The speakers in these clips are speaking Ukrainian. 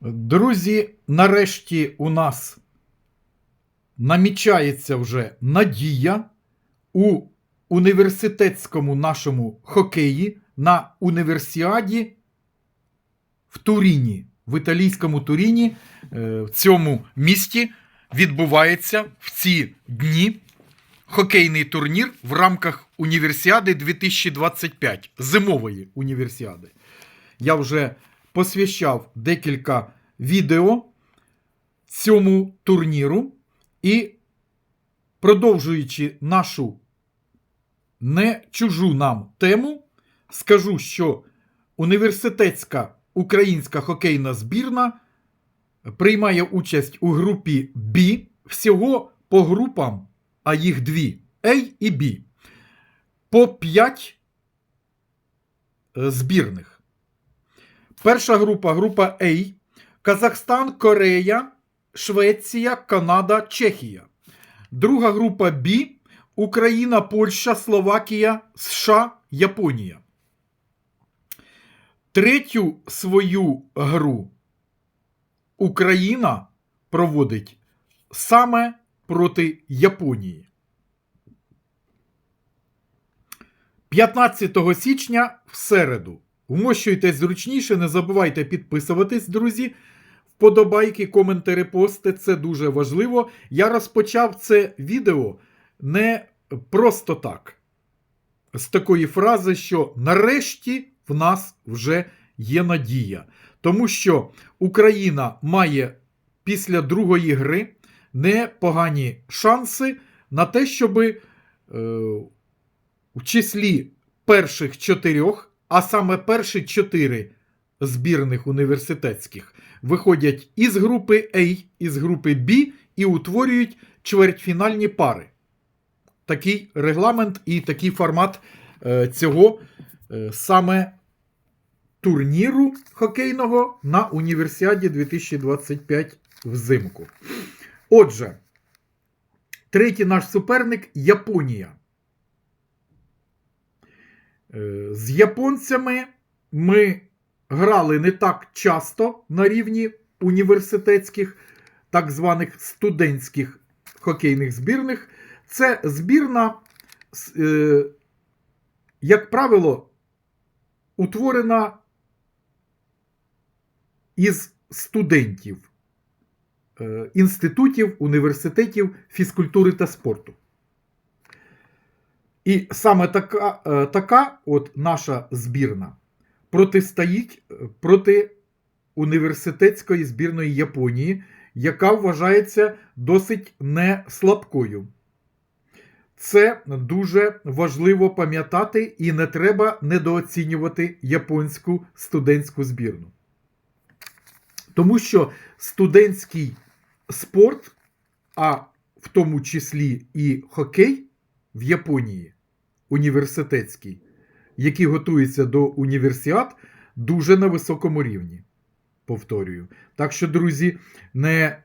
Друзі, нарешті у нас намічається вже надія у університетському нашому хокеї на універсіаді в Туріні, в італійському Туріні, е, в цьому місті відбувається в ці дні хокейний турнір в рамках Універсіади 2025, зимової універсіади. Я вже посвящав декілька відео цьому турніру і продовжуючи нашу не чужу нам тему, скажу, що університетська українська хокейна збірна приймає участь у групі B всього по групам, а їх дві A і B. По 5 збірних. Перша група група A. Казахстан, Корея, Швеція, Канада, Чехія. Друга група B. Україна, Польща, Словакія, США, Японія. Третю свою гру Україна проводить саме проти Японії. 15 січня в середу. Вмощуйтесь зручніше, не забувайте підписуватись, друзі. Вподобайки, коментарі, пости це дуже важливо. Я розпочав це відео не просто так. З такої фрази, що нарешті в нас вже є надія. Тому що Україна має після другої гри непогані шанси на те, щоб е, в числі перших чотирьох, а саме перші чотири збірних університетських, виходять із групи А, із групи Б і утворюють чвертьфінальні пари. Такий регламент і такий формат е, цього е, саме турніру хокейного на Універсіаді 2025 взимку. Отже, третій наш суперник Японія. Е, З японцями ми грали не так часто на рівні університетських, так званих студентських хокейних збірних. Це збірна, е, як правило, утворена із студентів е, інститутів, університетів фізкультури та спорту. І саме така, е, така от наша збірна протистоїть е, проти університетської збірної Японії, яка вважається досить не слабкою. Це дуже важливо пам'ятати, і не треба недооцінювати японську студентську збірну. Тому що студентський спорт, а в тому числі і хокей в Японії, університетський, який готується до універсіад, дуже на високому рівні. Повторюю. Так що, друзі, не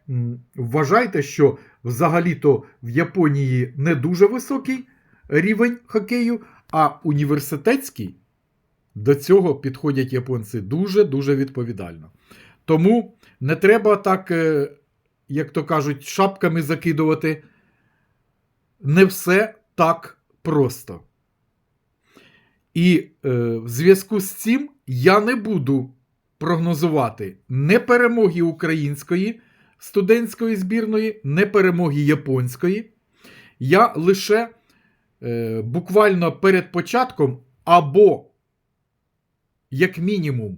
вважайте, що взагалі-то в Японії не дуже високий рівень хокею, а університетський до цього підходять японці дуже-дуже відповідально. Тому не треба так, е, як то кажуть, шапками закидувати. Не все так просто. І е, в зв'язку з цим я не буду прогнозувати не перемоги української студентської збірної, не перемоги японської. Я лише е, буквально перед початком, або, як мінімум,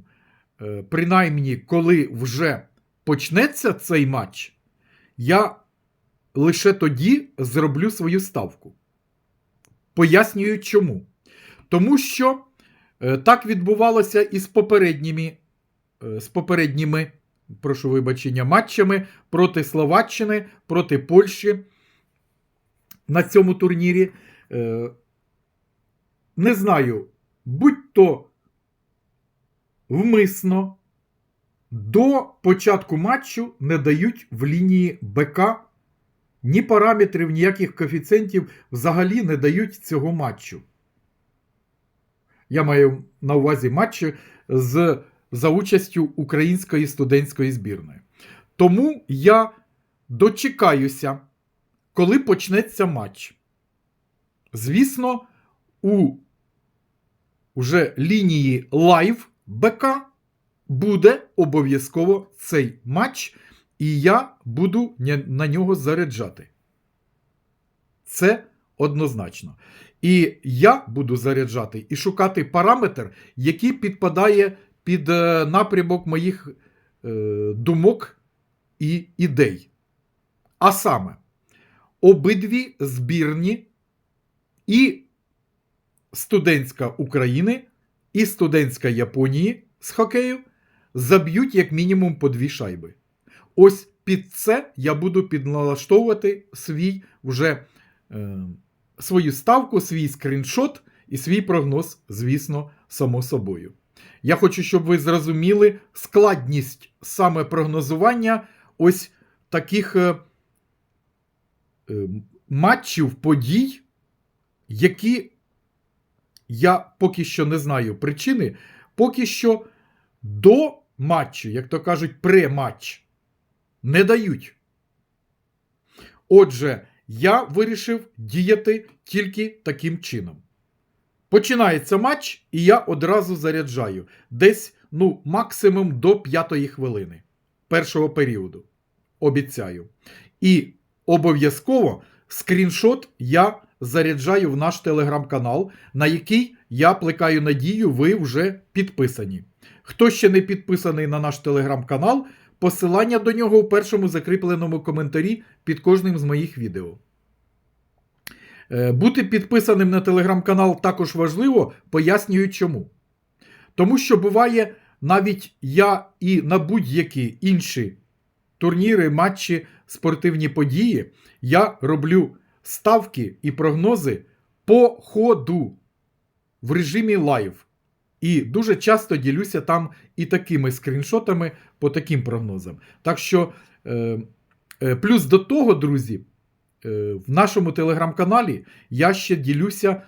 е, принаймні, коли вже почнеться цей матч, я лише тоді зроблю свою ставку. Пояснюю чому. Тому що е, так відбувалося і з попередніми, е, з попередніми, прошу вибачення, матчами проти Словаччини, проти Польщі на цьому турнірі. Е, Не знаю, будь-то вмисно до початку матчу не дають в лінії БК ні параметрів, ніяких коефіцієнтів взагалі не дають цього матчу. Я маю на увазі матчі з за участю української студентської збірної. Тому я дочекаюся, коли почнеться матч. Звісно, у уже лінії лайв БК буде обов'язково цей матч, і я буду на нього заряджати. Це однозначно. І я буду заряджати і шукати параметр, який підпадає під е, напрямок моїх е, думок і ідей. А саме, обидві збірні і студентська України, і студентська Японії з хокею заб'ють як мінімум по дві шайби. Ось під це я буду підналаштовувати свій вже е, свою ставку, свій скріншот і свій прогноз, звісно, само собою. Я хочу, щоб ви зрозуміли складність саме прогнозування ось таких е, е, матчів, подій, які я поки що не знаю причини, поки що до матчу, як то кажуть, прематч, не дають. Отже, я вирішив діяти тільки таким чином. Починається матч, і я одразу заряджаю десь ну, максимум до п'ятої хвилини першого періоду. Обіцяю. І обов'язково скріншот я заряджаю в наш телеграм-канал, на який я плекаю надію, ви вже підписані. Хто ще не підписаний на наш телеграм-канал, посилання до нього у першому закріпленому коментарі під кожним з моїх відео. Е, Бути підписаним на телеграм-канал також важливо, пояснюю чому. Тому що буває, навіть я і на будь-які інші турніри, матчі, спортивні події, я роблю ставки і прогнози по ходу в режимі лайв. І дуже часто ділюся там і такими скріншотами по таким прогнозам. Так що, е, е, плюс до того, друзі, е, в нашому телеграм-каналі я ще ділюся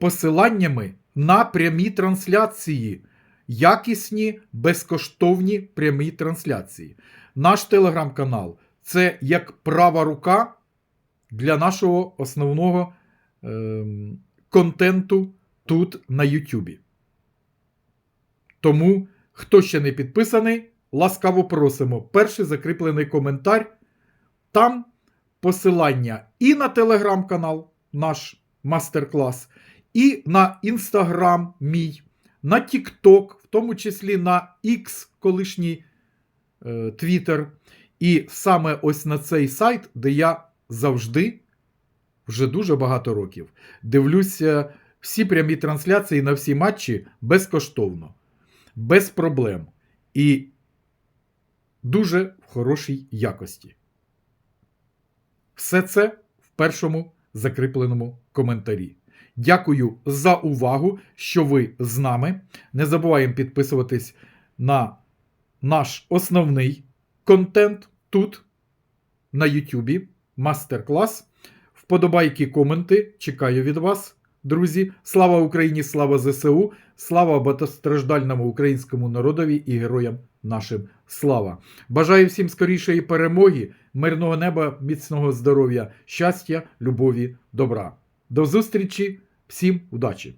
посиланнями на прямі трансляції, якісні, безкоштовні прямі трансляції. Наш телеграм-канал це як права рука для нашого основного ем, контенту тут на Ютубі. Тому, хто ще не підписаний, ласкаво просимо. Перший закріплений коментар. Там посилання і на телеграм-канал, наш мастер-клас, і на інстаграм мій, на Тікток, в тому числі на X, колишній е, Twitter. І саме ось на цей сайт, де я завжди, вже дуже багато років, дивлюся всі прямі трансляції на всі матчі безкоштовно, без проблем і дуже в хорошій якості. Все це в першому закріпленому коментарі. Дякую за увагу, що ви з нами. Не забуваємо підписуватись на наш основний контент тут, на Ютубі, мастер-клас. Вподобайки, коменти. Чекаю від вас, друзі. Слава Україні! Слава ЗСУ! Слава багатостраждальному українському народові і героям нашим слава! Бажаю всім скорішої перемоги, мирного неба, міцного здоров'я, щастя, любові, добра. До зустрічі, всім удачі!